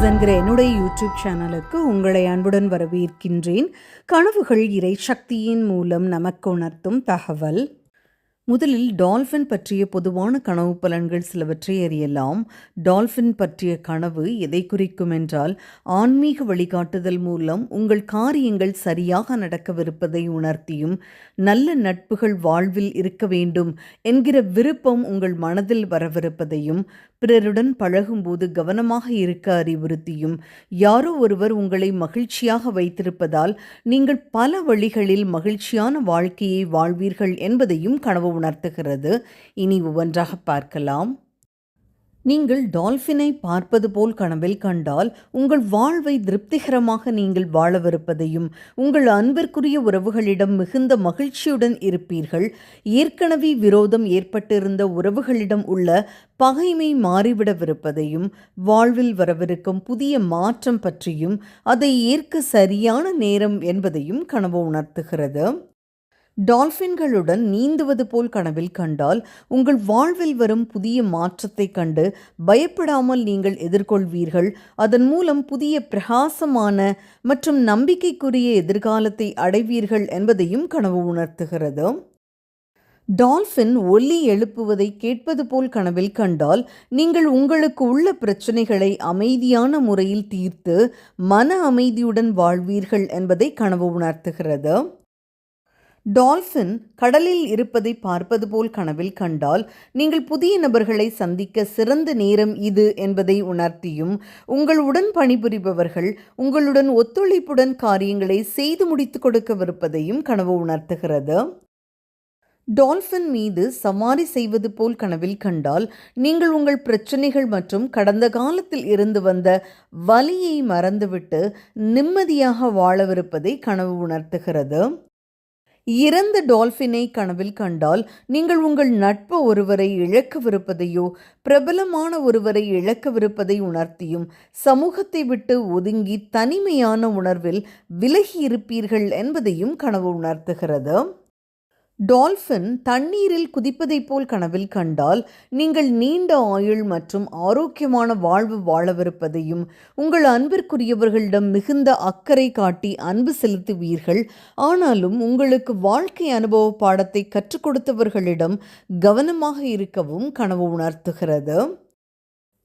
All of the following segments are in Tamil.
டாக்ஸ் என்கிற என்னுடைய யூடியூப் சேனலுக்கு உங்களை அன்புடன் வரவேற்கின்றேன். கனவுகள் இறை சக்தியின் மூலம் நமக்கு உணர்த்தும் தகவல். முதலில் டால்ஃபின் பற்றிய பொதுவான கனவு பலன்கள் சிலவற்றை அறியலாம். டால்ஃபின் பற்றிய கனவு எதை குறிக்கும் என்றால் ஆன்மீக வழிகாட்டுதல் மூலம் உங்கள் காரியங்கள் சரியாக நடக்கவிருப்பதை உணர்த்தியும் நல்ல நட்புகள் வாழ்வில் இருக்க வேண்டும் என்கிற விருப்பம் உங்கள் மனதில் வரவிருப்பதையும் பிறருடன் பழகும்போது கவனமாக இருக்க அறிவுறுத்தியும் யாரோ ஒருவர் உங்களை மகிழ்ச்சியாக வைத்திருப்பதால் நீங்கள் பல வழிகளில் மகிழ்ச்சியான வாழ்க்கையை வாழ்வீர்கள் என்பதையும் கனவு உணர்த்துகிறது. இனி ஒவ்வொன்றாக பார்க்கலாம். நீங்கள் டால்ஃபினை பார்ப்பது போல் கனவில் கண்டால் உங்கள் வாழ்வை திருப்திகரமாக நீங்கள் வாழவிருப்பதையும் உங்கள் அன்பிற்குரிய உறவுகளிடம் மிகுந்த மகிழ்ச்சியுடன் இருப்பீர்கள். ஏற்கனவே விரோதம் ஏற்பட்டிருந்த உறவுகளிடம் உள்ள பகைமை மாறிவிடவிருப்பதையும் வாழ்வில் வரவிருக்கும் புதிய மாற்றம் பற்றியும் அதை ஏற்க சரியான நேரம் என்பதையும் கனவு உணர்த்துகிறது. டால்ஃபின்களுடன் நீந்துவது போல் கனவில் கண்டால் உங்கள் வாழ்வில் வரும் புதிய மாற்றத்தை கண்டு பயப்படாமல் நீங்கள் எதிர்கொள்வீர்கள். அதன் மூலம் புதிய பிரகாசமான மற்றும் நம்பிக்கைக்குரிய எதிர்காலத்தை அடைவீர்கள் என்பதையும் கனவு உணர்த்துகிறது. டால்ஃபின் ஒலி எழுப்புவதை கேட்பது போல் கனவில் கண்டால் நீங்கள் உங்களுக்கு உள்ள பிரச்சனைகளை அமைதியான முறையில் தீர்த்து மன அமைதியுடன் வாழ்வீர்கள் என்பதை கனவு உணர்த்துகிறது. டால்ஃபின் கடலில் இருப்பதை பார்ப்பது போல் கனவில் கண்டால் நீங்கள் புதிய நபர்களை சந்திக்க சிறந்த நேரம் இது என்பதை உணர்த்தியும் உங்களுடன் பணிபுரிபவர்கள் உங்களுடன் ஒத்துழைப்புடன் காரியங்களை செய்து முடித்து கொடுக்கவிருப்பதையும் கனவு உணர்த்துகிறது. டால்ஃபின் மீது சவாரி செய்வது போல் கனவில் கண்டால் நீங்கள் உங்கள் பிரச்சனைகள் மற்றும் கடந்த காலத்தில் இருந்து வந்த வலியை மறந்துவிட்டு நிம்மதியாக வாழவிருப்பதை கனவு உணர்த்துகிறது. இறந்த டால்ஃபினை கனவில் கண்டால் நீங்கள் உங்கள் நட்பு ஒருவரை இழக்கவிருப்பதையோ பிரபலமான ஒருவரை இழக்கவிருப்பதை உணர்த்தியும் சமூகத்தை விட்டு ஒதுங்கி தனிமையான உணர்வில் விலகி இருப்பீர்கள் என்பதையும் கனவு உணர்த்துகிறது. டால்ஃபின் தண்ணீரில் குதிப்பதைப் போல் கனவில் கண்டால் நீங்கள் நீண்ட ஆயுள் மற்றும் ஆரோக்கியமான வாழ்வு வாழவிருப்பதையும் உங்கள் அன்பிற்குரியவர்களிடம் மிகுந்த அக்கறை காட்டி அன்பு செலுத்துவீர்கள். ஆனாலும் உங்களுக்கு வாழ்க்கை அனுபவ பாடத்தை கற்றுக் கொடுத்தவர்களிடம் கவனமாக இருக்கவும் கனவு உணர்த்துகிறது.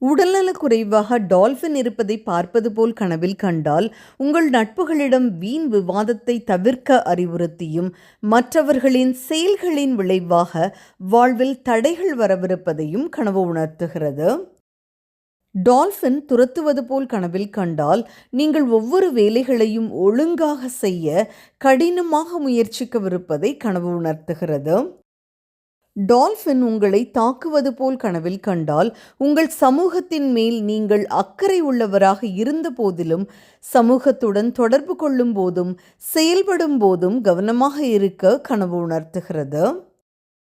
உடல்நலக்குறைவாக டால்ஃபின் இருப்பதை பார்ப்பது போல் கனவில் கண்டால் உங்கள் நட்புகளிடம் வீண் விவாதத்தை தவிர்க்க அறிவுறுத்தியும் மற்றவர்களின் செயல்களின் விளைவாக வாழ்வில் தடைகள் வரவிருப்பதையும் கனவு உணர்த்துகிறது. டால்ஃபின் துரத்துவது போல் கனவில் கண்டால் நீங்கள் ஒவ்வொரு வேலைகளையும் ஒழுங்காக செய்ய கடினமாக முயற்சிக்கவிருப்பதை கனவு உணர்த்துகிறது. டால்ஃபின் உங்களை தாக்குவது போல் கனவில் கண்டால் உங்கள் சமூகத்தின் மேல் நீங்கள் அக்கறை உள்ளவராக இருந்த போதிலும் சமூகத்துடன் தொடர்பு கொள்ளும் போதும் செயல்படும் போதும் கவனமாக இருக்க கனவு உணர்த்துகிறது.